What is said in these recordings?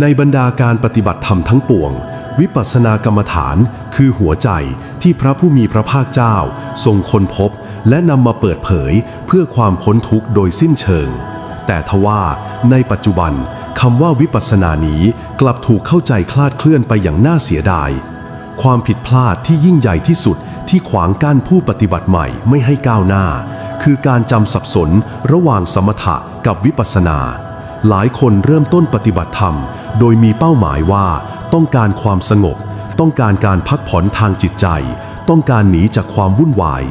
ในบรรดาการปฏิบัติธรรมทั้งปวง วิปัสสนากรรมฐานคือหัวใจที่พระผู้มีพระภาคเจ้า ทรงค้นพบ และนำมาเปิดเผยเพื่อความพ้นทุกข์โดยสิ้นเชิง แต่ทว่าในปัจจุบันคำว่าวิปัสสนานี้กลับถูกเข้าใจคลาดเคลื่อนไปอย่างน่าเสียดาย ความผิดพลาดที่ยิ่งใหญ่ที่สุดที่ขวางกั้นผู้ปฏิบัติใหม่ไม่ให้ก้าวหน้า คือการจำสับสนระหว่างสมถะกับวิปัสสนา หลายคนเริ่มต้นปฏิบัติธรรม โดยมีเป้าหมายว่าต้องการความสงบ ต้องการการพักผ่อนทางจิตใจ ต้องการหนีจากความวุ่นวาย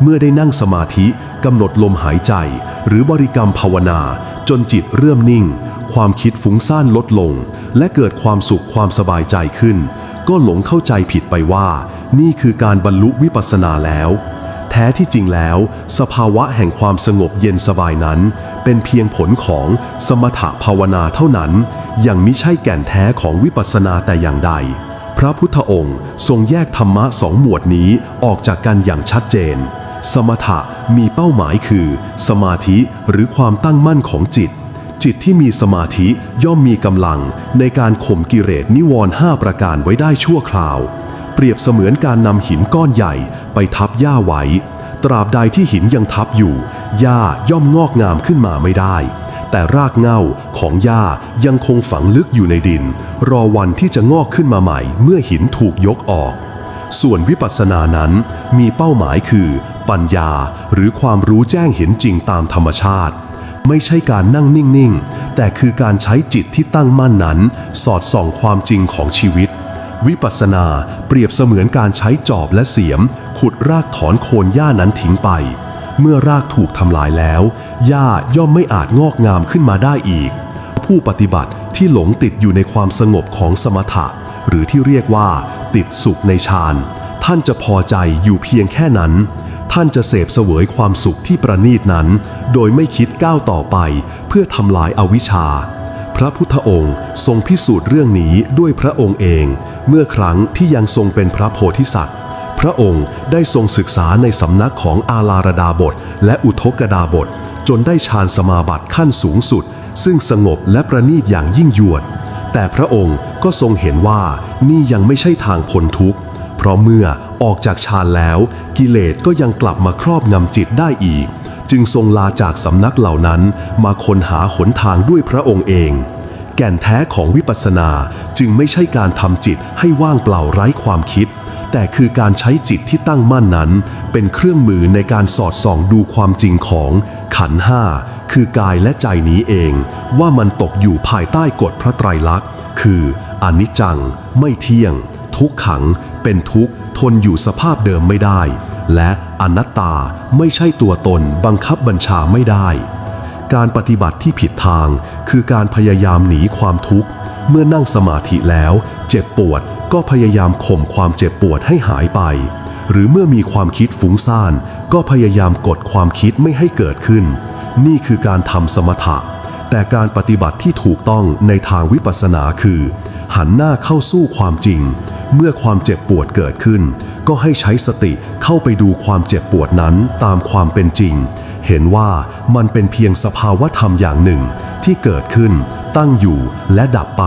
เมื่อได้นั่งสมาธิกำหนดลมหายใจ หรือบริกรรมภาวนา จนจิตเริ่มนิ่ง ความคิดฟุ้งซ่านลดลง และเกิดความสุขความสบายใจขึ้น ก็หลงเข้าใจผิดไปว่า นี่คือการบรรลุวิปัสสนาแล้ว แท้ที่จริงแล้ว สภาวะแห่งความสงบเย็นสบายนั้น เป็นเพียงผลของสมถภาวนาเท่านั้น ยังมิใช่แก่นแท้ของวิปัสสนาแต่อย่างใด พระพุทธองค์ทรงแยกธรรมะสองหมวดนี้ออกจากกันอย่างชัดเจน สมถะมีเป้าหมายคือ สมาธิหรือความตั้งมั่นของจิต จิตที่มีสมาธิย่อมมีกำลังในการข่มกิเลสนิวรณ์ห้าประการไว้ได้ชั่วคราวเปรียบเสมือนการนำหินก้อนใหญ่ ทับหญ้าไว้ ตราบใดที่หินยังทับอยู่ หญ้าย่อมงอกงามขึ้นมาไม่ได้ แต่รากเง้าของหญ้ายังคงฝังลึกอยู่ในดิน รอวันที่จะงอกขึ้นมาใหม่ เมื่อหินถูกยกออก ส่วนวิปัสสนานั้นมีเป้าหมายคือ ปัญญาหรือความรู้แจ้งเห็นจริงตามธรรมชาติ ไม่ใช่การนั่งนิ่ง ๆ แต่คือการใช้จิตที่ตั้งมั่นนั้น สอดส่องความจริงของชีวิต วิปัสสนาเปรียบเสมือนการใช้จอบและเสียม ขุดรากถอนโคนหญ้านั้นทิ้งไป เมื่อรากถูกทำลายแล้ว หญ้าย่อมไม่อาจงอกงามขึ้นมาได้อีก ผู้ปฏิบัติที่หลงติดอยู่ในความสงบของสมถะ หรือที่เรียกว่า ติดสุขในฌาน ท่านจะพอใจอยู่เพียงแค่นั้น ท่านจะเสพเสวยความสุขที่ประณีตนั้น โดยไม่คิดก้าวต่อไป เพื่อทำลายอาวิชชา ระพุทธองค์ทรงพิสูจน์เรื่องนี้ด้วยพระองค์เอง เมื่อครั้งที่ยังทรงเป็นพระโพธิสัตว์ พระองค์ได้ทรงศึกษาในสำนักของอาลาระดาบท และอุทกดาบท จนได้ฌานสมาบัติขั้นสูงสุด ซึ่งสงบและประณีตอย่างยิ่งยวด แต่พระองค์ก็ทรงเห็นว่านี่ยังไม่ใช่ทางพ้นทุกข์เพราะเมื่อออกจากฌานแล้ว กิเลสก็ยังกลับมาครอบงำจิตได้อีก จึงทรงลาจากสำนักเหล่านั้นมาค้นหาหนทางด้วยพระองค์เอง แก่นแท้ของวิปัสสนาจึงไม่ใช่การทำจิตให้ว่างเปล่าไร้ความคิด แต่คือการใช้จิตที่ตั้งมั่นนั้น เป็นเครื่องมือในการสอดส่องดูความจริงของขันห้าคือกายและใจนี้เอง ว่ามันตกอยู่ภายใต้กฎพระไตรลักษณ์ คืออนิจจัง ไม่เที่ยง ทุกขัง เป็นทุกข์ทนอยู่สภาพเดิมไม่ได้ และอนัตตาไม่ใช่ตัวตนบังคับบัญชาไม่ได้ การปฏิบัติที่ผิดทางคือการพยายามหนีความทุกข์ เมื่อนั่งสมาธิแล้ว เจ็บปวดก็พยายามข่มความเจ็บปวดให้หายไป หรือเมื่อมีความคิดฟุ้งซ่าน ก็พยายามกดความคิดไม่ให้เกิดขึ้น นี่คือการทำสมถะ แต่การปฏิบัติที่ถูกต้องในทางวิปัสสนาคือ หันหน้าเข้าสู้ความจริง เมื่อความเจ็บปวดเกิดขึ้น ก็ให้ใช้สติเข้าไปดูความเจ็บปวดนั้นตามความเป็นจริง เห็นว่ามันเป็นเพียงสภาวะธรรมอย่างหนึ่ง ที่เกิดขึ้น ตั้งอยู่และดับไป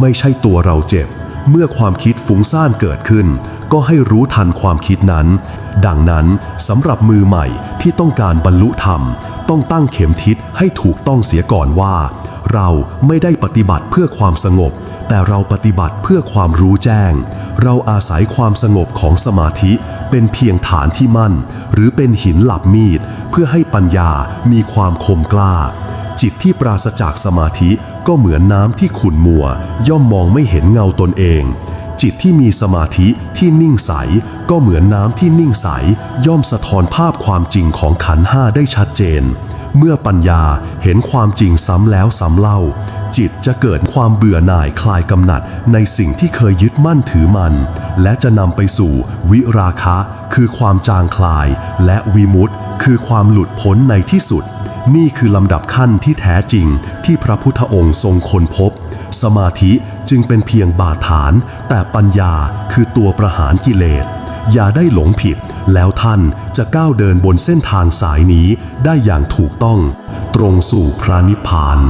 ไม่ใช่ตัวเราเจ็บ เมื่อความคิดฟุ้งซ่านเกิดขึ้น ก็ให้รู้ทันความคิดนั้น ดังนั้นสำหรับมือใหม่ที่ต้องการบรรลุธรรม ต้องตั้งเข็มทิศให้ถูกต้องเสียก่อนว่า เราไม่ได้ปฏิบัติเพื่อความสงบ แต่เราปฏิบัติเพื่อความรู้แจ้ง เราอาศัยความสงบของสมาธิเป็นเพียงฐานที่มั่น หรือเป็นหินหลับมีด เพื่อให้ปัญญามีความคมกล้า จิตที่ปราศจากสมาธิก็เหมือนน้ำที่ขุ่นมัว ย่อมมองไม่เห็นเงาตนเอง จิตที่มีสมาธิที่นิ่งใส ก็เหมือนน้ำที่นิ่งใส ย่อมสะท้อนภาพความจริงของขันห้าได้ชัดเจน เมื่อปัญญาเห็นความจริงซ้ำแล้วซ้ำเล่า จิตจะเกิดความเบื่อหน่ายคลายกำหนัดในสิ่งที่เคยยึดมั่นถือมัน และจะนำไปสู่วิราคะ คือความจางคลาย และวิมุตตคือความหลุดพ้นในที่สุด นี่คือลำดับขั้นที่แท้จริงที่พระพุทธองค์ทรงค้นพบ สมาธิจึงเป็นเพียงบาฐาน แต่ปัญญาคือตัวประหารกิเลส อย่าได้หลงผิดแล้วท่านจะก้าวเดินบนเส้นทางสายนี้ได้อย่างถูกต้อง ตรงสู่พระนิพพาน